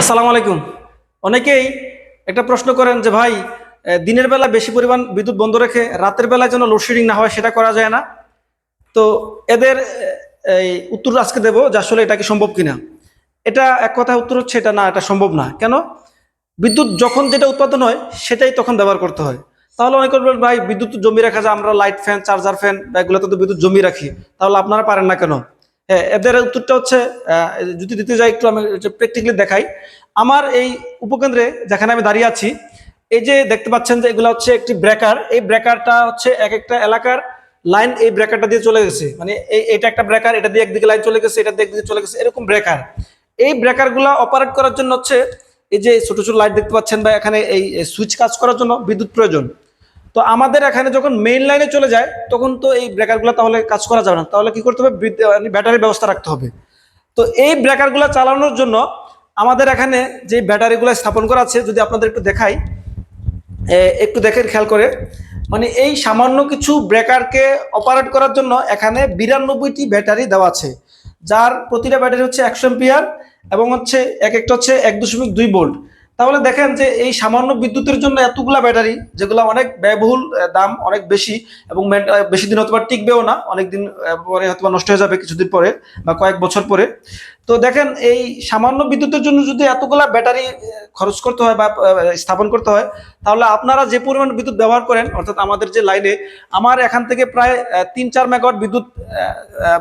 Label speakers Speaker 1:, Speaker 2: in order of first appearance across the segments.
Speaker 1: আসসালামু আলাইকুম। অনেকেই একটা প্রশ্ন করেন যে, ভাই দিনের বেলা বেশি পরিমাণ বিদ্যুৎ বন্ধ রেখে রাতের বেলায় যেন লোডশেডিং না হয় সেটা করা যায় না? তো এদের এই উত্তর আজকে দেব যে, আসলে এটা কি সম্ভব কিনা? এটা এক কথা উত্তর হচ্ছে, এটা না, এটা সম্ভব না। কেন? বিদ্যুৎ যখন যেটা উৎপাদন হয়, সেটাই তখন ব্যবহার করতে হয়। তাহলে অনেকে ভাই, বিদ্যুৎ জমি রাখা যায়, আমরা লাইট ফ্যান চার্জার ফ্যান বা এগুলোতে তো বিদ্যুৎ জমি রাখি। তাহলে আপনারা পারেন না কেন? হ্যাঁ এদের উত্তরটা হচ্ছে যদি দিতে যাই একটু আমি প্র্যাকটিক্যালি দেখাই। আমার এই উপকেন্দ্রে যেখানে আমি দাঁড়িয়ে আছি, এই যে দেখতে পাচ্ছেন যে এগুলো হচ্ছে একটি ব্রেকার এই ব্রেকারটা হচ্ছে এক একটা এলাকার লাইন এই ব্রেকারটা দিয়ে চলে গেছে। মানে এই, এটা একটা ব্রেকার এটা দিয়ে একদিকে লাইন চলে গেছে, এটা দিয়ে একদিকে চলে গেছে, এরকম ব্রেকার এই ব্রেকারগুলো অপারেট করার জন্য হচ্ছে, এই যে ছোট ছোট লাইট দেখতে পাচ্ছেন বা এখানে এই সুইচ কাজ করার জন্য বিদ্যুৎ প্রয়োজন। তো আমাদের এখানে যখন মেইন লাইনে চলে যায়, তখন তো এই ব্রেকারগুলো তাহলে কাজ করা যাবে না। তাহলে কি করতে হবে? ব্যাটারির ব্যবস্থা রাখতে হবে। তো এই ব্রেকারগুলো চালানোর জন্য আমাদের এখানে যে ব্যাটারিগুলো স্থাপন করা আছে, যদি আপনাদের একটু দেখাই একটু দেখেন, খেয়াল করে। মানে এই সামান্য কিছু ব্রেকারকে অপারেট করার জন্য এখানে বিরানব্বইটি ব্যাটারি দেওয়া আছে। যার প্রতিটা ব্যাটারি হচ্ছে একশো এম্পিয়ার এবং হচ্ছে এক একটা হচ্ছে এক দশমিক দুই ভোল্ট তাহলে দেখেন যে এই সামান্য বিদ্যুতের জন্য এতগুলা ব্যাটারি, যেগুলো অনেক ব্যয়বহুল দাম অনেক বেশি এবং বেশি দিন হয়তো টিকবেও না অনেক দিন পরে হয়তো নষ্ট হয়ে যাবে কিছুদিন পরে বা কয়েক বছর পরে। তো দেখেন এই সামান্য বিদ্যুতের জন্য যদি এতগুলা ব্যাটারি খরচ করতে হয় বা স্থাপন করতে হয়, তাহলে আপনারা যে পরিমাণ বিদ্যুৎ ব্যবহার করেন, অর্থাৎ আমাদের যে লাইনে, আমার এখান থেকে প্রায় তিন চার মেগাওয়াট বিদ্যুৎ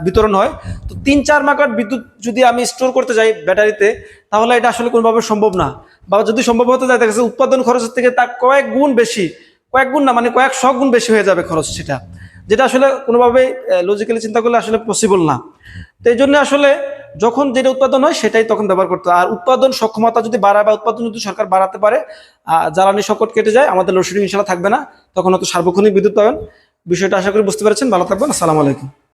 Speaker 1: বিতরণ হয়। তো তিন চার মেগাওয়াট বিদ্যুৎ যদি আমি স্টোর করতে যাই ব্যাটারিতে তাহলে এটা আসলে কোনোভাবে সম্ভব না। বা যদি সম্ভব হতে যায় দেখা উৎপাদন খরচের থেকে তা কয়েক গুণ বেশি, কয়েক গুণ না মানে কয়েক শ গুণ বেশি হয়ে যাবে খরচ সেটা। যেটা আসলে কোনোভাবে লজিক্যালি চিন্তা করলে আসলে পসিবল না। তো এই জন্য আসলে যখন যেটা উৎপাদন হয়, সেটাই তখন ব্যবহার করতে আর উৎপাদন সক্ষমতা যদি বাড়ায় বা উৎপাদন যদি সরকার বাড়াতে পারে জ্বালানি সংকট কেটে যায়, আমাদের লোডশেডিং ইনশাল্লাহ থাকবে না। তখন হয়তো সার্বক্ষণিক বিদ্যুৎ পাবেন। বিষয়টা আশা করি বুঝতে পেরেছেন। ভালো থাকবেন। আসসালামু আলাইকুম।